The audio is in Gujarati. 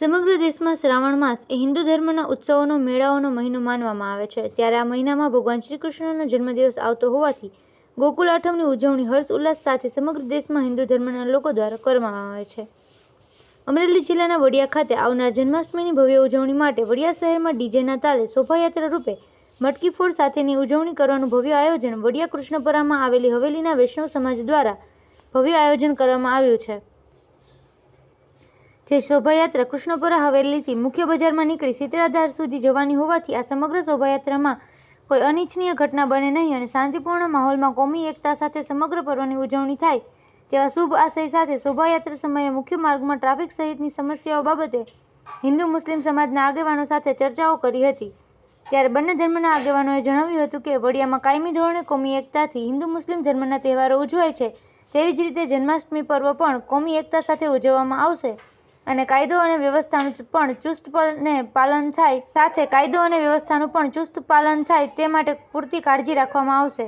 સમગ્ર દેશમાં શ્રાવણ માસ એ હિન્દુ ધર્મના ઉત્સવોનો, મેળાઓનો મહિનો માનવામાં આવે છે. ત્યારે આ મહિનામાં ભગવાન શ્રી કૃષ્ણનો જન્મદિવસ આવતો હોવાથી ગોકુલ આઠમની ઉજવણી, હર્ષ, ઉલ્લાસ સાથે સમગ્ર દેશમાં હિન્દુ ધર્મના લોકો દ્વારા કરવામાં આવે છે. અમરેલી જિલ્લાના વડિયા ખાતે આવનાર જન્માષ્ટમીની ભવ્ય ઉજવણી માટે વડિયા શહેરમાં ડીજેના તાલે શોભાયાત્રા રૂપે મટકી ફોડ સાથેની ઉજવણી કરવાનું ભવ્ય આયોજન વડિયા કૃષ્ણપરામાં આવેલી હવેલીના વૈષ્ણવ સમાજ દ્વારા ભવ્ય આયોજન કરવામાં આવ્યું છે. જે શોભાયાત્રા કૃષ્ણપુરા હવેલીથી મુખ્ય બજારમાં નીકળી શીતળાધાર સુધી જવાની હોવાથી આ સમગ્ર શોભાયાત્રામાં કોઈ અનિચ્છનીય ઘટના બને નહીં અને શાંતિપૂર્ણ માહોલમાં કોમી એકતા સાથે સમગ્ર પર્વની ઉજવણી થાય. તેવા શુભ આશય સાથે શોભાયાત્રા સમયે મુખ્ય માર્ગમાં ટ્રાફિક સહિતની સમસ્યાઓ બાબતે હિન્દુ મુસ્લિમ સમાજના આગેવાનો સાથે ચર્ચાઓ કરી હતી. ત્યારે બંને ધર્મના આગેવાનોએ જણાવ્યું હતું કે વડિયામાં કાયમી ધોરણે કોમી એકતાથી હિન્દુ મુસ્લિમ ધર્મના તહેવારો ઉજવાય છે. તેવી જ રીતે જન્માષ્ટમી પર્વ પણ કોમી એકતા સાથે ઉજવવામાં આવશે. અને કાયદો અને વ્યવસ્થાનું પણ ચુસ્તપણે પાલન થાય. સાથે કાયદો અને વ્યવસ્થાનું પણ ચુસ્ત પાલન થાય તે માટે પૂરતી કાળજી રાખવામાં આવશે.